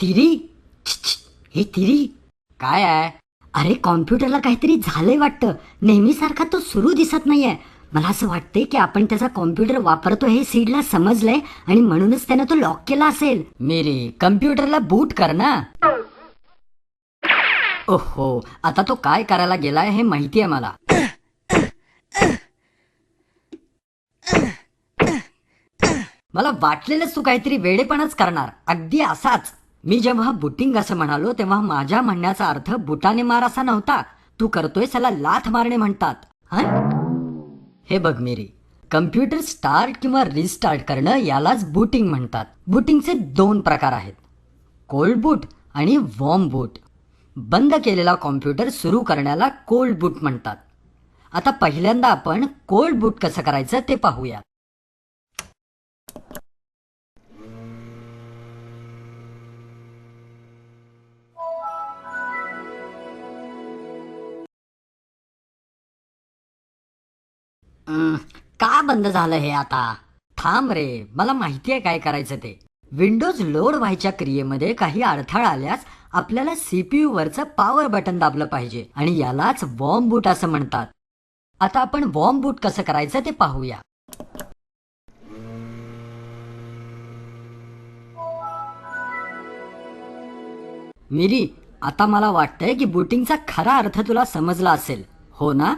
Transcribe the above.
तिरी? छ, हे तिरी? काय आहे? अरे कॉम्प्युटरला काहीतरी झालंय वाटतं. नेहमीसारखा तो सुरू दिसत नाहीये. मला असं वाटतंय की आपण त्याचा कॉम्प्युटर वापरतो हे सीडला समजलंय आणि म्हणूनच त्यानं तो लॉक केला असेल. मेरी कम्प्युटरला बूट कर ना. ओहो आता तो काय करायला गेलाय हे माहिती आहे मला. मला वाटलेलंच तू काहीतरी वेडेपणच करणार. अगदी असाच. मी जेव्हा बुटिंग असं म्हणालो तेव्हा माझ्या म्हणण्याचा अर्थ बुटाने मार असा नव्हता. तू करतोय त्याला लाथ मारणे म्हणतात. हे? बघ मेरी कम्प्युटर स्टार्ट किंवा रिस्टार्ट करणं यालाच बुटिंग म्हणतात. बुटिंगचे दोन प्रकार आहेत. कोल्ड बूट आणि वॉर्म बूट. बंद केलेला कॉम्प्युटर सुरू करण्याला कोल्ड बूट म्हणतात. आता पहिल्यांदा आपण कोल्ड बूट कसं करायचं ते पाहूया. का बंद झालं हे आता? थांब रे मला माहिती आहे काय करायचं ते. विंडोज लोड व्हायच्या क्रियेमध्ये काही अडथळा आल्यास आपल्याला सीपीयू वरचं पॉवर बटन दाबलं पाहिजे आणि यालाच वॉर्म बूट असं म्हणतात. आता आपण वॉर्म बूट कसं करायचं ते पाहूया. मिरी आता मला वाटतंय की बुटिंगचा खरा अर्थ तुला समजला असेल. हो ना?